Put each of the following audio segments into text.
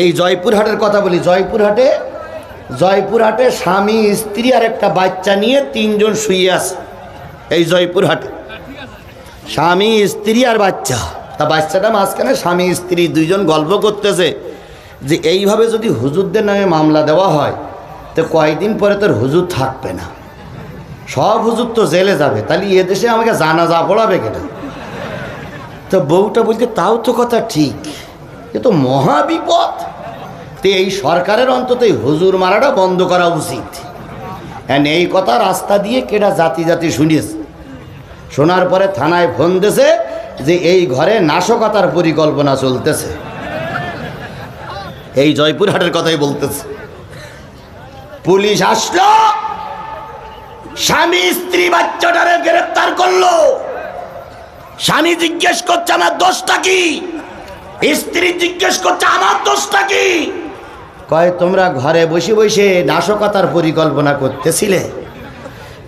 এই জয়পুরহাটের কথা বলি, জয়পুরহাটে জয়পুরহাটে স্বামী, স্ত্রী আর একটা বাচ্চা নিয়ে তিনজন শুয়ে আছে এই জয়পুরহাটে। স্বামী, স্ত্রী আর বাচ্চা। তা বাচ্চাটা মাঝখানে স্বামী, স্ত্রী দুইজন গল্প করতেছে যে এইভাবে যদি হুজুরদের নামে মামলা দেওয়া হয়, তো কয়দিন পরে তোর হুজুর থাকবে না। সব হুজুর তো জেলে যাবে, তাহলে এদেশে আমাকে জানাজা পড়াবে কেন? তো বউটা বলছে, তাও তো কথা ঠিক। এ তো মহা বিপদ। তো এই সরকারের অন্তত হুজুর মারাটা বন্ধ করা উচিত। হ্যাঁ এই কথা রাস্তা দিয়ে কেটা জাতি জাতি শুনিয়েছে। শোনার পরে থানায় ফোন দিয়েছে যে এই ঘরে নাশকতার পরিকল্পনা চলতেছে। এই জয়পুরহাটের কথাই বলতেছে। পুলিশ আসলো, স্বামী স্ত্রী বাচ্চাটারে গ্রেফতার করল। স্বামী জিজ্ঞেস করছে, আমার দোষটা কি? স্ত্রী জিজ্ঞেস করছে আমার দোষটা কি? কয় তোমরা ঘরে বসে বসে নাশকতার পরিকল্পনা করতেছিলে।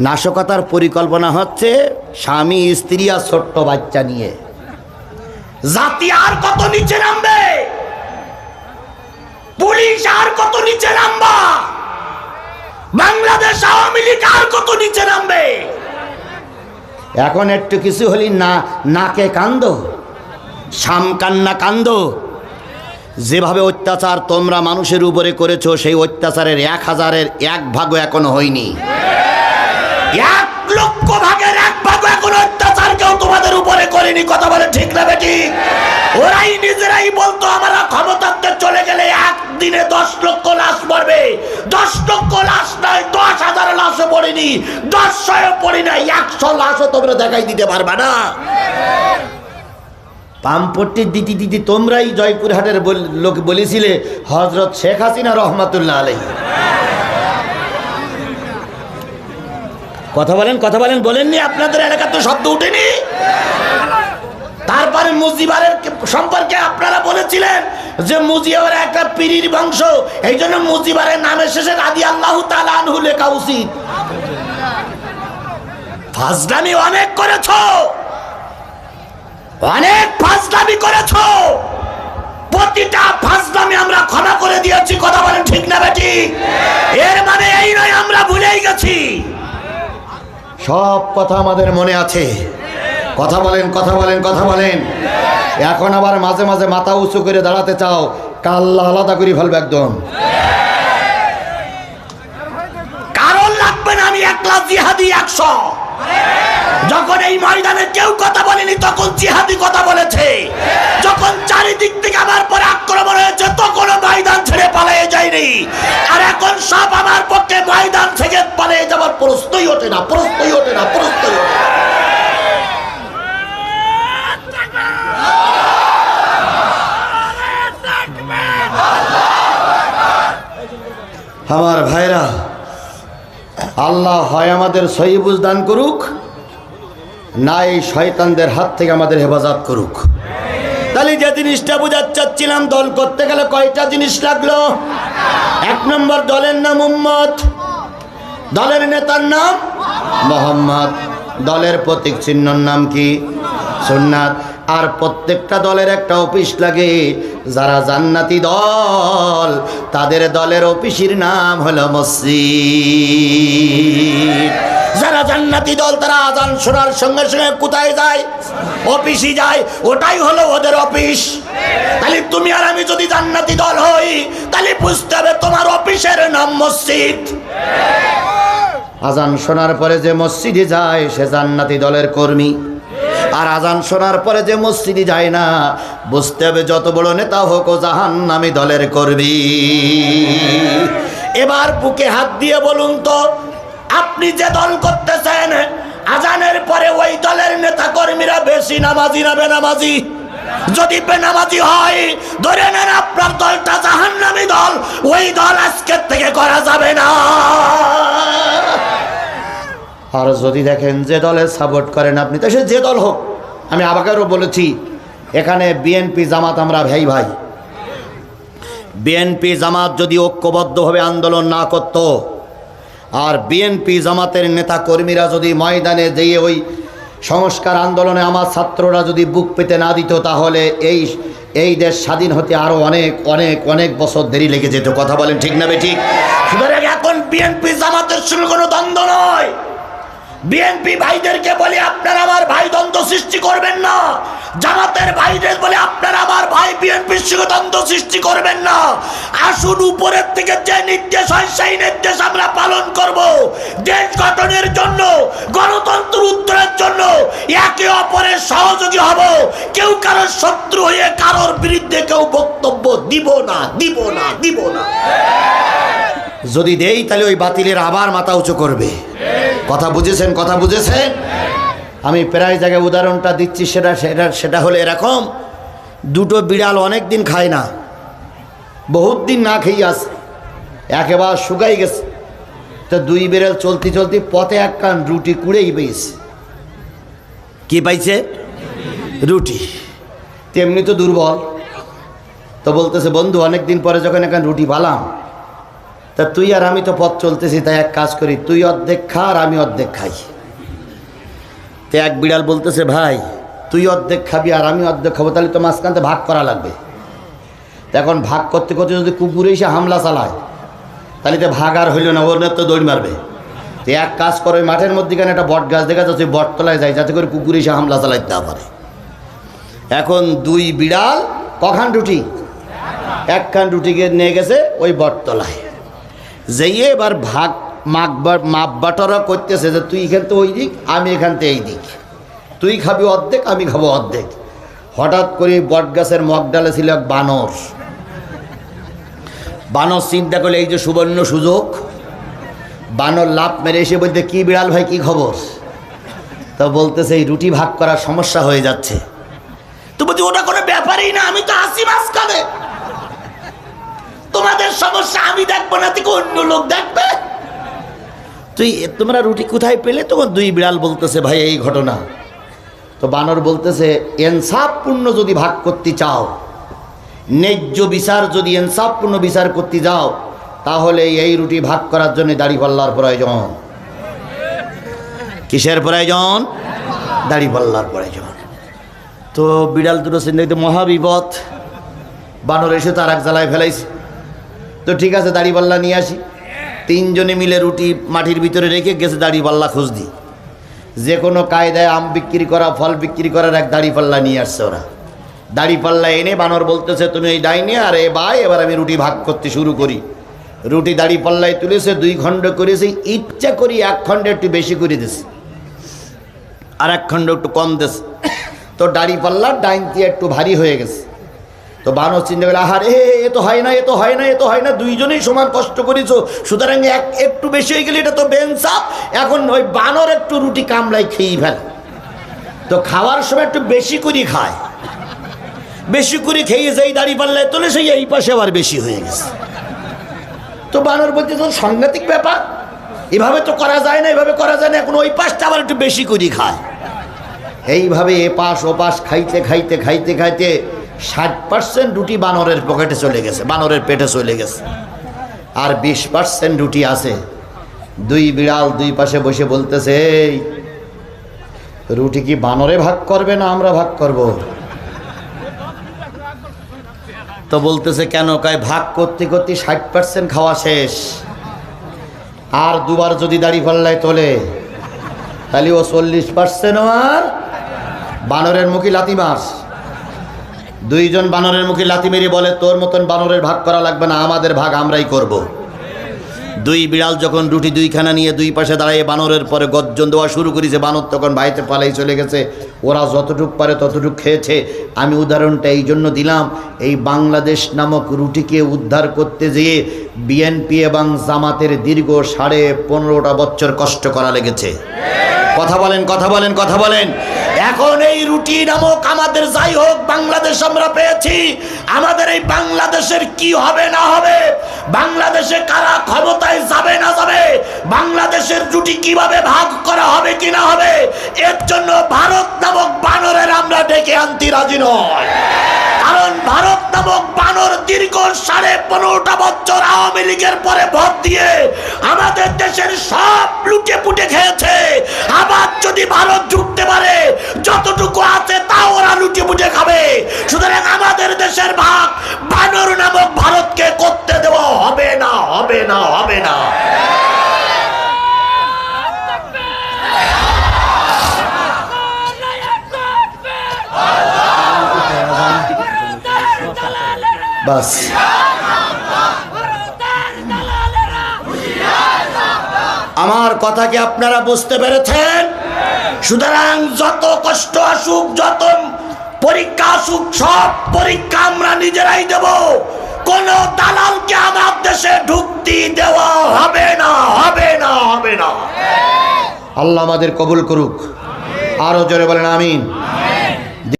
নাশকতার পরিকল্পনা হচ্ছে স্বামী স্ত্রী আর ছোট্ট বাচ্চা নিয়ে। জাতি আর কত নিচে নামবে? পুলিশ আর কত নিচে নামবা? বাংলাদেশ আওয়ামী লীগ আর কত নিচে নামবে? এখন একটু কিছু হলি না নাকে কান্দ। কান্না কান্দ। যেভাবে অত্যাচার তোমরা মানুষের উপরে করেছ, সেই অত্যাচারের এক হাজারের এক ভাগও এখনও হয়নি। এক লক্ষ ভাগের এক ভাগ এখন অত্যাচার কেউ তোমাদের উপরে করেনি। কথা বলে ঠিক না বেটি? ওরাই নিজেরাই বলতো, আমরা ক্ষমতাতে চলে গেলে একদিনে দশ লক্ষ লাশ মরবে। দশ লক্ষ লাশ নয়, দশ হাজার লাশও পড়েনি। দশ শয়ে পড়ি নাই, একশো লাশও তোমরা দেখাই দিতে পারবে না। পাম্পট্টির দিদি দিদি তোমরাই জয়পুরহাটের লোক বলেছিলে, হজরত শেখ হাসিনা রহমাতুল্লাহ আলাই কথা বলেন কথা বলেন, বলেননি? আপনাদের এলাকা তো শব্দ উঠেনি। তারপরে মুজিবারের সম্পর্কে আপনারা বলেছিলেন যে মুজিবার একটা পিরির বংশ, এই জন্য মুজিবারের নামের শেষে রাদি আল্লাহ তালানহু লেখা উচিত। ফাজলামি অনেক করেছ। অনেক ফাজলামি করেছ। প্রতিটা ফাজলামি আমরা ক্ষমা করে দিয়েছি কথা বলেন ঠিক না বেটি? এর মানে এই নয় আমরা ভুলেই গেছি। সব কথা আমাদের মনে আছে। কথা বলেন কথা বলেন কথা বলেন। এখন আবার মাঝে মাঝে মাথা উঁচু করে দাঁড়াতে চাও কাল্লা আলাদা করে ফেলবে একদম। কারণ লাগবে না আমি একলা জিহাদি একশো। যখন এই ময়দানে কেউ কথা বলেনি, তখন জিহাদি কথা বলেছে। যখন চারিদিক থেকে আমার পরে আক্রমণ হয়েছে তখন ময়দান ছেড়ে পালিয়ে যায়নি। আর এখন সব আমার পক্ষে ময়দান থেকে পালিয়ে যাওয়ার প্রশ্নই ওঠে না, প্রশ্নই ওঠে না, প্রশ্নই ওঠে না। আমার ভাইরা, আল্লাহ হয় আমাদের সহিবুজ দান করুক। না এই শয়তানদের হাত থেকে আমাদের হেফাজত করুক। তাহলে যে জিনিসটা বোঝাতে চাচ্ছিলাম, দল করতে গেলে কয়টা জিনিস লাগল? এক নম্বর দলের নাম উম্মত। দলের নেতার নাম মোহাম্মদ। দলের প্রতীক চিহ্নর নাম কি? সুন্নাত। আর প্রত্যেকটা দলের একটা অফিস লাগে। যারা জান্নাতি দল, তাদের দলের অফিসের নাম হলো মসজিদ। যারা জান্নাতি দল, তারা আজান শোনার সঙ্গে সঙ্গে কোথায় যায়? অফিসই যায়। ওটাই হলো ওদের অফিস। তাহলে তুমি আর আমি যদি জান্নাতি দল হই, তাহলে বুঝতে হবে তোমার অফিসের নাম মসজিদ। আজান শোনার পরে যে মসজিদে যায়, সে জান্নাতি দলের কর্মী। আর আজান শোনার পরে যে মসজিদে যায় না, বুঝতে হবে যত বড় নেতা হোক ও জাহান নামি দলের কর্মী। এবার বুকে হাত দিয়ে বলুন তো, আপনি যে দল করতেছেন, আজানের পরে ওই দলের নেতা কর্মীরা বেশি নামাজি না বেনামাজি? যদি বেনামাজি হয়, ধরে নেন আপনার দলটা জাহান্নামী দল, ওই দল আজকের থেকে করা যাবে না। আর যদি দেখেন যে দলে সাপোর্ট করেন আপনি, তো সে যে দল হোক, আমি আবাকেরও বলেছি, এখানে বিএনপি জামাত আমরা ভাই ভাই। বিএনপি জামাত যদি ঐক্যবদ্ধভাবে আন্দোলন না করত, আর বিএনপি জামাতের নেতা কর্মীরা যদি ময়দানে যেয়ে ওই সংস্কার আন্দোলনে আমার ছাত্ররা যদি বুক পেতে না দিত, তাহলে এই এই দেশ স্বাধীন হতে আরও অনেক অনেক অনেক বছর দেরি লেগে যেত। কথা বলেন ঠিক না ঠিক এখন বিএনপি জামাতের সঙ্গে কোনো দ্বন্দ্ব নয়। বিএনপি ভাইদেরকে বলি আপনারা আমার ভাই দ্বন্দ্ব সৃষ্টি করবেন না। জামাতের ভাইদের বলে আপনারা আমার ভাই বিএনপির সঙ্গে দ্বন্দ্ব সৃষ্টি করবেন না। আসুন উপরের থেকে যে নির্দেশ হয়, সেই নির্দেশ আমরা পালন করব। দেশ গঠনের একে অপরের সহযোগী হব। কেউ কারোর শত্রু হয়ে কারোর বিরুদ্ধে কেউ বক্তব্য দিব না দিব না দিব না। যদি দেই, তাহলে ওই বাতিলের আবার মাথা উঁচু করবে। কথা বুঝেছেন কথা বুঝেছেন? আমি প্রায় জায়গায় উদাহরণটা দিচ্ছি, সেটা সেটা সেটা হলো এরকম। দুটো বিড়াল অনেক দিন খায় না। বহুত দিন না খেয়ে আসে একেবারে শুকাই গেছে। তো দুই বিড়াল চলতি চলতি পথে এক কান রুটি কুড়েই পেয়েছে। কি পাইছে? রুটি। তেমনি তো দুর্বল। তো বলতেছে, বন্ধু অনেক দিন পরে যখন এখান রুটি পালাম, তা তুই আর আমি তো পথ চলতেছি, তাই এক কাজ করি, তুই অর্ধেক খা আর আমি অর্ধেক খাই। তো এক বিড়াল বলতেছে, ভাই, তুই অর্ধেক খাবি আর আমি অর্ধেক খাব, তাহলে তো মাঝখানতে ভাগ করা লাগবে। এখন ভাগ করতে করতে যদি কুকুরে এসে হামলা চালায়, তাহলে তো ভাগ আর হইল না, ওর তো দৌড় মারবে। তো এক কাজ করে মাঠের মধ্যেখানে একটা বট গাছ দেখা যাচ্ছে বট তলায় যায়, যাতে করে কুকুরে এসে হামলা চালাইতে পারে। এখন দুই বিড়াল, কখান রুটি? একখান রুটিকে নিয়ে গেছে ওই বটতলায়। যেয়ে এবার ভাগ মাগ মাপ বাটরা করতেছে যে, তুই এখান থেকে ওই দিক, আমি এখান থেকে এই দিক। তুই খাবি অর্ধেক, আমি খাব অর্ধেক। হঠাৎ করে বট গাছের মগ ডালে ছিল এক বানর। বানর চিন্তা করলে, এই যে সুবর্ণ সুযোগ বানর লাভ মেরে এসে বলতে, কি বিড়াল ভাই, কি খবর? তো বলতেছে, এই রুটি ভাগ করার সমস্যা হয়ে যাচ্ছে। তো বলছি, ওটা কোনো ব্যাপারই না, আমি তো আসি মাঝখানে। তোমাদের সমস্যা আমি দেখব না থেকে অন্য লোক দেখবে। তুই তোমরা রুটি কোথায় পেলে? তখন দুই বিড়াল বলতেছে, ভাই, এই ঘটনা। তো বানর বলতেছে, এনসাফপূর্ণ যদি ভাগ করতে চাও, ন্যায্য বিচার যদি এনসাফপূর্ণ বিচার করতে যাও তাহলে এই রুটি ভাগ করার জন্য দাড়িপাল্লার প্রয়োজন। কিসের প্রয়োজন? দাড়িপাল্লার প্রয়োজন। তো বিড়াল দুটো চিন্তা মহাবিপদ বানর এসে তার এক জ্বালায় ফেলাইছে। তো ঠিক আছে দাড়িপাল্লা নিয়ে আসি। তিনজনে মিলে রুটি মাটির ভিতরে রেখে গেছে দাড়িপাল্লা খুঁজ দি যে কোনো কায়দায় আম বিক্রি করা, ফল বিক্রি করার এক দাড়িপাল্লা নিয়ে আসছে ওরা। দাড়িপাল্লা এনে বানর বলতেছে, তুমি এই ডাইনে আর এ বাই, এবার আমি রুটি ভাগ করতে শুরু করি। রুটি দাড়ি পাল্লাই তুলেছে, দুই খণ্ড করেছে, ইচ্ছা করি এক খণ্ড একটু বেশি করে দিছে। আর এক খণ্ড একটু কম দিছে। তো দাড়িপাল্লা ডাইন দিয়ে একটু ভারী হয়ে গেছে। তো বানর চিন্তা করলে আহার, এ এ তো হয় না, এ তো হয় না, এ তো হয় না, দুইজনেই সমান কষ্ট করেছ। সুতরাং এক একটু বেশি হয়ে গেলে এটা তো বেনসাপ। এখন ওই বানর একটু রুটি কামড়াই খেয়েই ফেলে। তো খাওয়ার সময় একটু বেশি করে খায়। বেশি করে খেয়ে যেই দাড়ি পাল্লায় তোলে, সেই এই পাশে আবার বেশি হয়ে গেছে। তো বানর তো সাংঘাতিক ব্যাপার। এভাবে তো করা যায় না, এভাবে করা যায় না, এখন ওই পাশটা আবার একটু বেশি করে খায়। এইভাবে এ পাশ ও পাশ খাইতে খাইতে খাইতে খাইতে ষাট পার্সেন্ট রুটি বানরের পকেটে চলে গেছে, বানরের পেটে চলে গেছে। আর বিশ পার্সেন্ট রুটি আছে। দুই বিড়াল দুই পাশে বসে বলতেছে রুটি কি বানরে ভাগ করবে না আমরা ভাগ করব? তো বলতেছে, কেন? কয়, ভাগ করতে করতে ষাট পার্সেন্ট খাওয়া শেষ। আর দুবার যদি দাড়ি পাল্লায় তোলে, তাহলে ও চল্লিশ পার্সেন্ট আর বানরের মুখী লাতি মাস দুইজন বানরের মুখে লাথি মেরে বলে, তোর মতন বানরের ভাগ করা লাগবে না, আমাদের ভাগ আমরাই করব। দুই বিড়াল যখন রুটি দুইখানা নিয়ে দুই পাশে দাঁড়িয়ে, বানরের পরে গর্জন দেওয়া শুরু করেছে। বানর তখন বাড়িতে পালাই চলে গেছে। ওরা যতটুক পারে ততটুক খেয়েছে। আমি উদাহরণটা এই জন্য দিলাম, এই বাংলাদেশ নামক রুটিকে উদ্ধার করতে যেয়ে বিএনপি এবং জামাতের দীর্ঘ সাড়ে পনেরোটা বছর কষ্ট করা লেগেছে। কথা বলেন কথা বলেন কথা বলেন। এখন এই রুটি নামক আমাদের যাই হোক বাংলাদেশ আমরা পেয়েছি। আমাদের এই বাংলাদেশের কি হবে না হবে? বাংলাদেশে কারা ক্ষমতায় যাবে না যাবে? বাংলাদেশের রুটি কীভাবে ভাগ করা হবে কি না হবে? এর জন্য ভারত নামক বানরের আমরা ডেকে আনতে রাজি নয়। কারণ ভারত নামক দীর্ঘ সাড়ে পনেরোটা বছর আওয়ামী লীগের পরে ভোট দিয়ে আমাদের দেশের সব লুটে পুটে খেয়েছে। আবার যদি ভারত ঢুকতে পারে, যতটুকু আছে তা ওরা লুটে পুটে খাবে। সুতরাং আমাদের দেশের ভাগ বানর নামক ভারতকে করতে দেওয়া হবে না হবে না হবে না। বাস। আমার কথা কি আপনারা বুঝতে পেরেছেন? সুতরাং যত কষ্ট আসুক, যত পরীক্ষা আসুক, সব পরীক্ষা আমরা নিজেরাই দেব। কোন দালালকে আমার দেশে ঢুকতে দেওয়া হবে না হবে না হবে না। আল্লাহ আমাদের কবুল করুক। আরও জোরে বলেন, আমিন।